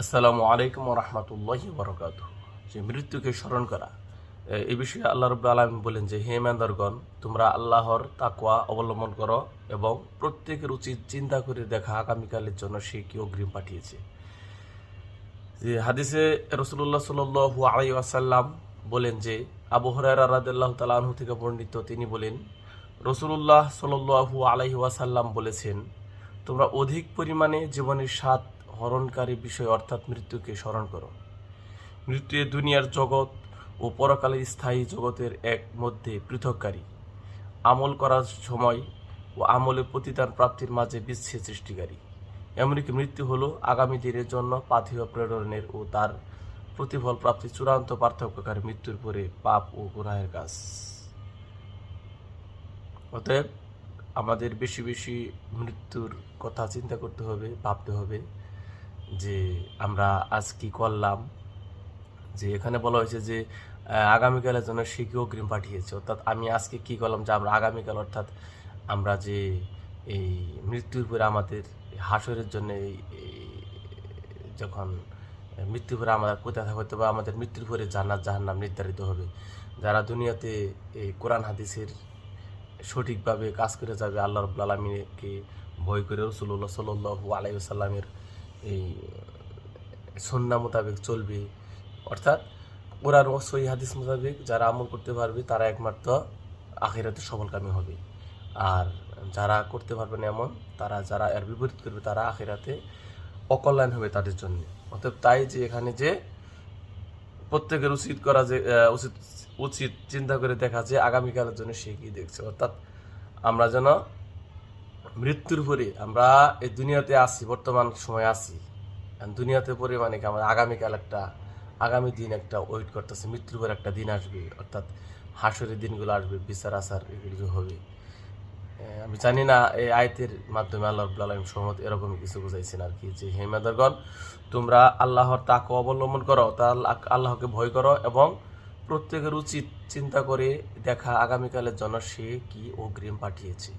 আসসালামু আলাইকুম রহমতুল্লাহি বরকাত যে মৃত্যুকে স্মরণ করা, এ- বিষয়ে আল্লাহ রব আলম বলেন যে, হে মেন্দরগণ তোমরা আল্লাহর তাকওয়া অবলম্বন করো এবং প্রত্যেকের উচিত চিন্তা করে দেখা আগামীকালের জন্য সে কি অগ্রিম পাঠিয়েছে। যে হাদিসে রসুল্লাহ সাল আলাই আসাল্লাম বলেন যে, আবু হরাইরা রাদিল্লাহ তালাহু থেকে বর্ণিত, তিনি বলেন রসুল্লাহ সাল্লু আলাইহি ওয়াসাল্লাম বলেছেন, তোমরা অধিক পরিমাণে জীবনের স্বাদ হরণকারী বিষয় অর্থাৎ মৃত্যুকে স্মরণ করো। মৃত্যু এ দুনিয়ার জগৎ ও পরকালের স্থায়ী জগতের এক মধ্যে পৃথককারী। আমল করার সময় ও আমলে প্রতিদান প্রাপ্তির মাঝে বিচ্ছেদ সৃষ্টিকারী। এমনকি মৃত্যু হলো আগামী দিনের জন্য পার্থিব প্রেরণের ও তার প্রতিফল প্রাপ্তির চূড়ান্ত পার্থক্যকারী মৃত্যুর পরে পাপ ও গুনাহের কাজ। অতএব আমাদের বেশি বেশি মৃত্যুর কথা চিন্তা করতে হবে, ভাবতে হবে। যে আমরা আজ কি করলাম? যে এখানে বলা হয়েছে যে আগামীকালের জন্য কি অগ্রিম পাঠিয়েছে। অর্থাৎ আমি আজকে কি করলাম যে, আমরা আগামীকাল অর্থাৎ আমরা যে এই মৃত্যুর পরে আমাদের হাসরের জন্য যখন মৃত্যুর পরে আমাদের কোথায় থাকতে বা আমাদের মৃত্যুর পরে জান্নাত, জাহান্নাম নির্ধারিত হবে। যারা দুনিয়াতে এই কোরআন হাদিসের সঠিকভাবে কাজ করে যাবে, আল্লাহ রব্লা আলমিনকে ভয় করে রসুল্লাহ সাল্লু আলাইসাল্লামের এই সন্না মোতাবেক চলবে। অর্থাৎ কোরআন ও সই হাদিস মোতাবেক যারা আমল করতে পারবে, তারা একমাত্র আখিরাতে সফলকামী হবে। আর যারা করতে পারবে না এমন, তারা যারা এর বিপরীত করবে, তারা আখিরাতে অকল্যাণ হবে তাদের জন্য। অতএব তাই যে এখানে যে প্রত্যেকের উচিত করা যে উচিত উচিত চিন্তা করে দেখা যে আগামীকালের জন্য সে কি দেখছে। অর্থাৎ আমরা যেন মৃত্যুর পরে আমরা এই দুনিয়াতে আছি, বর্তমান সময় আছি। দুনিয়াতে পরে মানে কি আমরা আগামীকাল একটা, আগামী দিন একটা ওয়েট করতেছে, মৃত্যুর পরে একটা দিন আসবে। অর্থাৎ হাসরের দিনগুলো আসবে, বিচার আচার এগুলো হবে। আমি জানি না, এই আয়তের মাধ্যমে আল্লাহ আলম সহমত এরকমই কিছু বুঝাইছেন আর কি যে, হে মেদরগণ তোমরা আল্লাহর তাকে অবলম্বন করো, তা আল্লাহকে ভয় করো এবং প্রত্যেকের উচিত চিন্তা করে দেখা আগামীকালের জন্য সে কি অগ্রিম পাঠিয়েছে।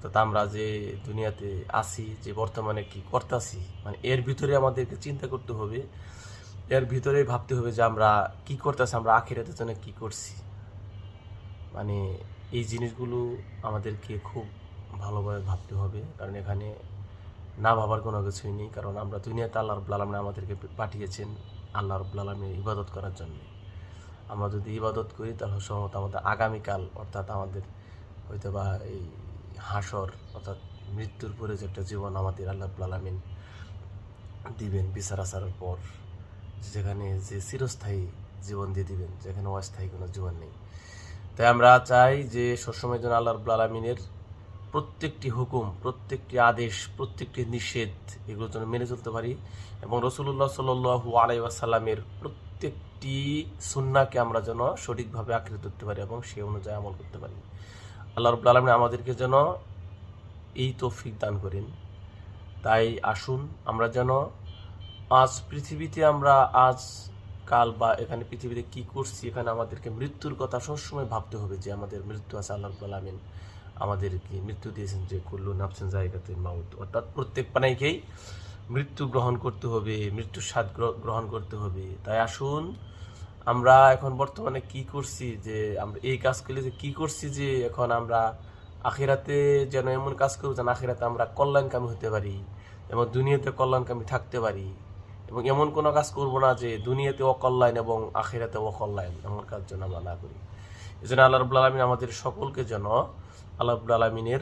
তো আমরা যে দুনিয়াতে আছি, যে বর্তমানে কি করতেছি মানে এর ভিতরে আমাদেরকে চিন্তা করতে হবে। এর ভিতরে ভাবতে হবে যে আমরা কি করতেছি, আমরা আখিরাতের জন্য কি করছি। মানে এই জিনিসগুলো আমাদেরকে খুব ভালোভাবে ভাবতে হবে, কারণ এখানে না ভাবার কোনো কিছুই নেই, কারণ আমরা দুনিয়াতে আল্লাহ রব্লা আলমিন আমাদেরকে পাঠিয়েছেন আল্লাহ রব্লা আলমিনের ইবাদত করার জন্য। আমরা যদি ইবাদত করি, তাহলে সম্ভবত আমাদের আগামীকাল অর্থাৎ আমাদের হয়তো বা এই হাসর, অর্থাৎ মৃত্যুর পরে যে একটা জীবন আমাদের আল্লাহ আলমিন দিবেন, বিচার আচারের পর, যেখানে যে চিরস্থায়ী জীবন দিয়ে দিবেন, যেখানে অস্থায়ী কোনো জীবন নেই। তাই আমরা চাই যে সবসময় যেন আল্লাহ আলমিনের প্রত্যেকটি হুকুম, প্রত্যেকটি আদেশ, প্রত্যেকটি নিষেধ এগুলো যেন মেনে চলতে পারি এবং রসুল্লাহ সাল্লু আলাই আসাল্লামের প্রত্যেকটি সুন্নাকে আমরা যেন সঠিকভাবে আঁকড়ে ধরতে পারি এবং সে অনুযায়ী আমল করতে পারি। আল্লাহ রব্লা আলমিন আমাদেরকে যেন এই তৌফিক দান করেন। তাই আসুন, আমরা যেন আজ পৃথিবীতে আমরা আজ কাল বা এখানে পৃথিবীতে কি করছি, এখানে আমাদেরকে মৃত্যুর কথা সবসময় ভাবতে হবে যে আমাদের মৃত্যু আছে আল্লাহ রব্বুল আমিন আমাদেরকে মৃত্যু দিয়েছেন যে কুল্লু নাফসেন জায়গাতে মাউত। অর্থাৎ প্রত্যেক পানাইকেই মৃত্যু গ্রহণ করতে হবে, মৃত্যুর স্বাদ গ্র- গ্রহণ করতে হবে। তাই আসুন আমরা এখন বর্তমানে কি করছি যে আমরা এই কাজ করলে যে কি করছি যে এখন আমরা আখিরাতে যেন এমন কাজ করব যেন আখিরাতে আমরা কল্যাণকামী হতে পারি এবং দুনিয়াতে কল্যাণকামী থাকতে পারি এবং এমন কোনো কাজ করব না যে দুনিয়াতে অকল্যাণ এবং আখিরাতে অকল্যাণ এমন কাজ যেন আমরা না করি। এই জন্য আল্লাহ রবুল্লা আলমিন আমাদের সকলকে যেন আল্লাহ রবুল্লা আলমিনের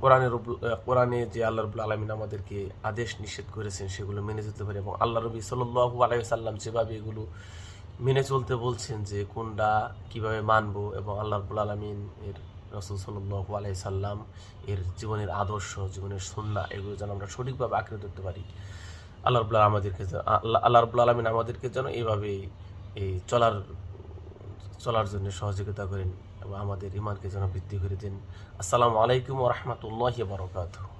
কোরআনের কোরআনে যে আল্লাহ রবুল্লা আলমিন আমাদেরকে আদেশ নিষেধ করেছেন সেগুলো মেনে যেতে পারি এবং আল্লাহ রবি সাল্লু আলাইসাল্লাম যেভাবে এগুলো মেনে চলতে বলছেন যে কোনটা কীভাবে মানবো এবং আল্লাহ রবুল আলমিন এর রসুল সাল্লু আলাইসাল্লাম এর জীবনের আদর্শ, জীবনের সন্না এগুলো যেন আমরা সঠিকভাবে আঁকড়ে ধরতে পারি। আল্লাহ রবুল্লাহ আমাদেরকে আল্লাহ আল্লাহ রবুল আলমিন আমাদেরকে যেন এইভাবে এই চলার চলার জন্য সহযোগিতা করেন এবং আমাদের ইমানকে যেন বৃদ্ধি করে দিন। আসসালামু আলাইকুম রহমতুল্লাহ বারকাতুহ।